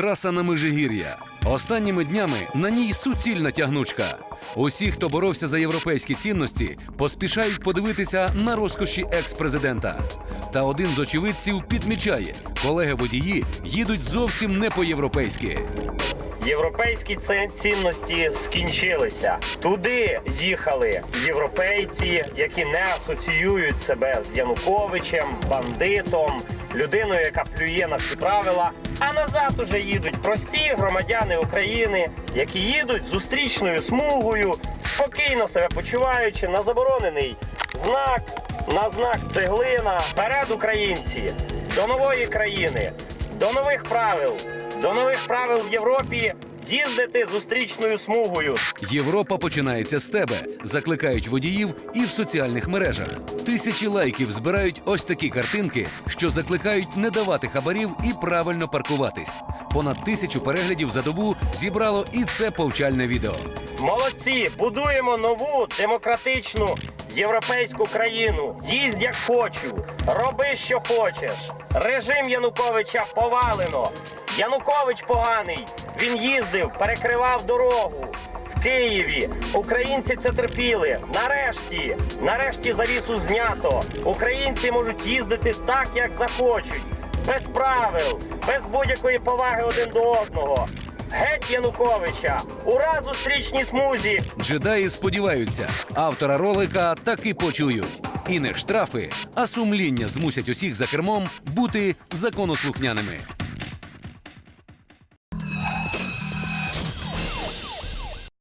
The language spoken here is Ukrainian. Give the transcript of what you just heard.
Траса на Межигір'я. Останніми днями на ній суцільна тягнучка. Усі, хто боровся за європейські цінності, поспішають подивитися на розкоші екс-президента. Та один з очевидців підмічає, колеги водії їдуть зовсім не по-європейськи. Європейські цінності скінчилися. Туди їхали європейці, які не асоціюють себе з Януковичем, бандитом, людиною, яка плює на всі правила. А назад уже їдуть прості громадяни України, які їдуть зустрічною смугою, спокійно себе почуваючи на заборонений знак, на знак цеглина. Вперед, українці, до нової країни, до нових правил, до нових правил в Європі. Їздити зустрічною смугою. Європа починається з тебе. Закликають водіїв і в соціальних мережах. Тисячі лайків збирають ось такі картинки, що закликають не давати хабарів і правильно паркуватись. Понад тисячу переглядів за добу зібрало і це повчальне відео. Молодці, будуємо нову демократичну європейську країну. Їздь як хочу, роби, що хочеш. Режим Януковича повалено. Янукович поганий. Він їздив, перекривав дорогу. В Києві українці це терпіли. Нарешті, нарешті завісу знято. Українці можуть їздити так, як захочуть, без правил, без будь-якої поваги один до одного. Геть Януковича! Ура зустрічні смузі! Джедаї сподіваються, автора ролика таки почують. І не штрафи, а сумління змусять усіх за кермом бути законослухняними.